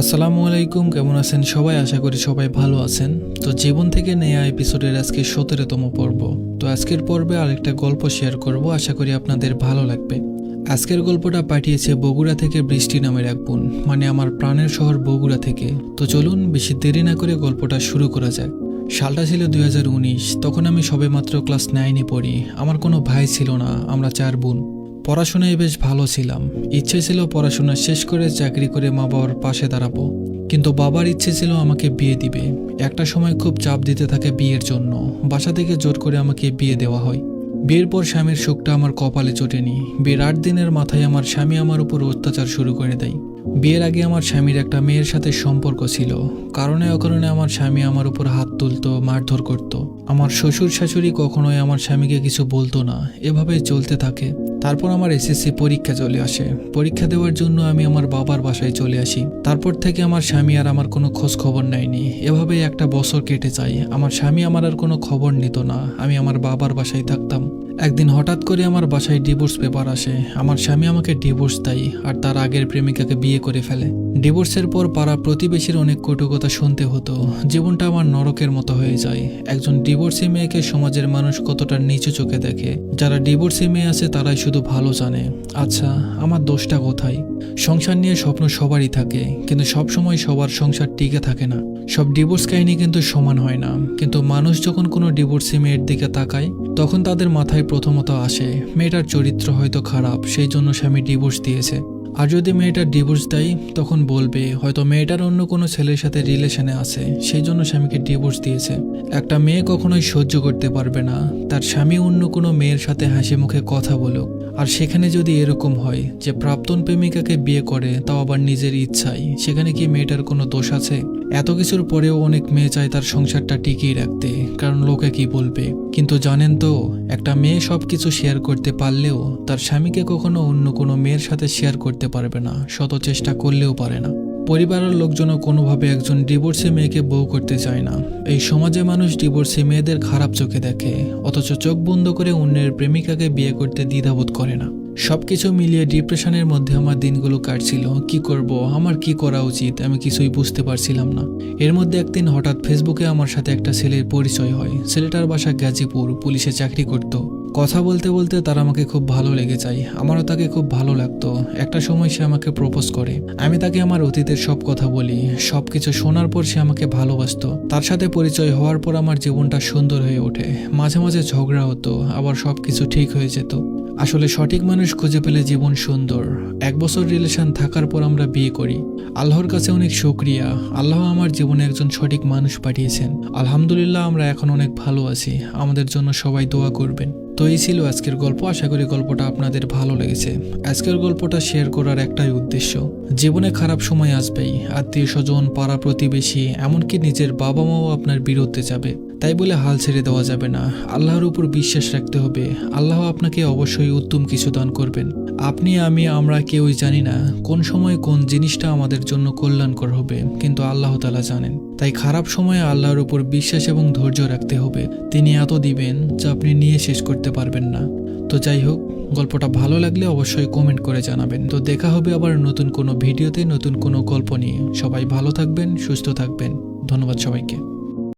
আসসালামু আলাইকুম, কেমন আছেন সবাই? আশা করি সবাই ভালো আছেন। তো জীবন থেকে নেয়া এপিসোডের আজকে সতেরোতম পর্ব। তো আজকের পর্বে আরেকটা গল্প শেয়ার করব, আশা করি আপনাদের ভালো লাগবে। আজকের গল্পটা পাঠিয়েছে বগুড়া থেকে বৃষ্টি নামের এক বোন মানে আমার প্রাণের শহর বগুড়া থেকে। তো চলুন, বেশি দেরি না করে গল্পটা শুরু করা যাক। সালটা ছিল দুই হাজার উনিশ, তখন আমি সবেমাত্র ক্লাস নাইনে পড়ি। আমার কোনো ভাই ছিল না, আমরা চার বোন। পড়াশোনায় বেশ ভালো ছিলাম। ইচ্ছে ছিল পড়াশোনা শেষ করে চাকরি করে মা বাবার পাশে দাঁড়াবো। কিন্তু বাবার ইচ্ছে ছিল আমাকে বিয়ে দিবে। একটা সময় খুব চাপ দিতে থাকে বিয়ের জন্য। বাসা থেকে জোর করে আমাকে বিয়ে দেওয়া হয়। বিয়ের পর স্বামীর সুখটা আমার কপালে চটেনি। বিয়ের আট দিনের মাথায় আমার স্বামী আমার উপর অত্যাচার শুরু করে দেয়। বিয়ের আগে আমার স্বামীর একটা মেয়ের সাথে সম্পর্ক ছিল। কারণে অকারণে আমার স্বামী আমার উপর হাত তুলতো, মারধর করত। আমার শ্বশুর শাশুড়ি কখনোই আমার স্বামীকে কিছু বলতো না। এভাবেই চলতে থাকে। তারপর আমার এসএসসি পরীক্ষা চলে আসে। পরীক্ষা দেওয়ার জন্য আমি আমার বাবার বাসায় চলে আসি। তারপর থেকে আমার স্বামী আর আমার কোনো খোঁজ খবর নেয়নি। এভাবেই একটা বছর কেটে যায়। আমার স্বামী আমার আর কোনো খবর নিত না। আমি আমার বাবার বাসায় থাকতাম। একদিন হঠাৎ করে আমার বাসায় ডিভোর্স পেপার আসে। আমার স্বামী আমাকে ডিভোর্স দেয় আর তার আগের প্রেমিকাকে বিয়ে করে ফেলে। ডিভোর্সের পর পাড়া প্রতিবেশীর অনেক কটুকতা শুনতে হতো। জীবনটা আমার নরকের মতো হয়ে যায়। একজন ডিভোর্সি মেয়েকে সমাজের মানুষ কতটা নিচু চোখে দেখে? যারা ডিভোর্সি মেয়ে আছে, তারাই শুধু ভালো জানে। আচ্ছা আমার দোষটা কোথায়? সংসার নিয়ে স্বপ্ন সবারই থাকে, কিন্তু সব সময় সবার সংসার টিকে থাকে না। সব ডিভোর্স কাহিনী কিন্তু সমান হয় না। কিন্তু মানুষ যখন কোনো ডিভোর্সি মেয়ের দিকে তাকায়, তখন তাদের মাথায় প্রথমত আসে, মেয়েটার চরিত্র হয়তো খারাপ, সেই জন্য স্বামী ডিভোর্স দিয়েছে। আর যদি মেয়েটা ডিভোর্স দেয়, তখন বলবে, হয়তো মেয়েটার অন্য কোনো ছেলের সাথে রিলেশনে আছে, সেই জন্য স্বামীকে ডিভোর্স দিয়েছে। একটা মেয়ে কখনোই সহ্য করতে পারবে না। তার স্বামী অন্য কোনো মেয়ের সাথে হাসি মুখে কথা বলুক। আর সেখানে যদি এরকম হয় যে প্রাক্তন প্রেমিকাকে বিয়ে করে, তাও আবার নিজের ইচ্ছায়, সেখানে কি মেয়েটার কোনো দোষ আছে? এত কিছুর পরেও অনেক মেয়ে চায় তার সংসারটা টিকিয়ে রাখতে, কারণ লোকে কি বলবে? কিন্তু জানেন তো, একটা মেয়ে সব কিছু শেয়ার করতে পারলেও তার স্বামীকে কখনো অন্য কোনো মেয়ের সাথে শেয়ার করতে পারবে না, শত চেষ্টা করলেও পারে না। পরিবারের লোকজনও কোনোভাবে একজন ডিভোর্সি মেয়েকে বউ করতে চায় না। এই সমাজে মানুষ ডিভোর্সি মেয়েদের খারাপ চোখে দেখে, অথচ চোখ বন্ধ করে অন্যের প্রেমিকাকে বিয়ে করতে দ্বিধাবোধ করে না। সবকিছু মিলিয়ে ডিপ্রেশনের মধ্যে আমার দিনগুলো কাটছিল। কি করব? আমার কি করা উচিত? আমি কিছুই বুঝতে পারছিলাম না। এর মধ্যে একদিন হঠাৎ ফেসবুকে আমার সাথে একটা ছেলের পরিচয় হয়। ছেলেটার বাসা গাজীপুর। পুলিশে চাকরি করত। কথা বলতে বলতে তার আমাকে খুব ভালো লেগে যায়। আমারও তাকে খুব ভালো লাগতো। একটা সময় সে আমাকে প্রপোজ করে। আমি তাকে আমার অতীতের সব কথা বলি। সব কিছু শোনার পর সে আমাকে ভালোবাসতো। তার সাথে পরিচয় হওয়ার পর আমার জীবনটা সুন্দর হয়ে ওঠে। মাঝে মাঝে ঝগড়া হতো। আবার সব কিছু ঠিক হয়ে যেত। আসলে সঠিক মানুষ খুঁজে পেলে জীবন সুন্দর। এক বছর রিলেশন থাকার পর আমরা বিয়ে করি। আল্লাহর কাছে অনেক শুক্রিয়া। আল্লাহ আমার জীবনে একজন সঠিক মানুষ পাঠিয়েছেন। আলহামদুলিল্লাহ আমরা এখন অনেক ভালো আছি। আমাদের জন্য সবাই দোয়া করবেন। তো এই ছিল আজকের গল্প। আশা করি গল্পটা আপনাদের ভালো লেগেছে। আজকের গল্পটা শেয়ার করার একটাই উদ্দেশ্য, জীবনে খারাপ সময় আসবেই। আত্মীয় স্বজন পাড়া প্রতিবেশী এমনকি নিজের বাবা মাও আপনার বিরুদ্ধে যাবে। তাই বলে হাল ছেড়ে দেওয়া যাবে না। আল্লাহর উপর বিশ্বাস রাখতে হবে। আল্লাহ আপনাকে অবশ্যই উত্তম কিছু দান করবেন। আপনি, আমি, আমরা কেউই জানি না কোন সময় কোন জিনিসটা আমাদের জন্য কল্যাণকর হবে, কিন্তু আল্লাহ তালা জানেন। তাই খারাপ সময়ে আল্লাহর উপর বিশ্বাস এবং ধৈর্য রাখতে হবে। তিনি এত দিবেন যা আপনি নিয়ে শেষ করতে পারবেন না। তো যাই হোক, গল্পটা ভালো লাগলে অবশ্যই কমেন্ট করে জানাবেন। তো দেখা হবে আবার নতুন কোনো ভিডিওতে, নতুন কোনো গল্প নিয়ে। সবাই ভালো থাকবেন, সুস্থ থাকবেন। ধন্যবাদ সবাইকে।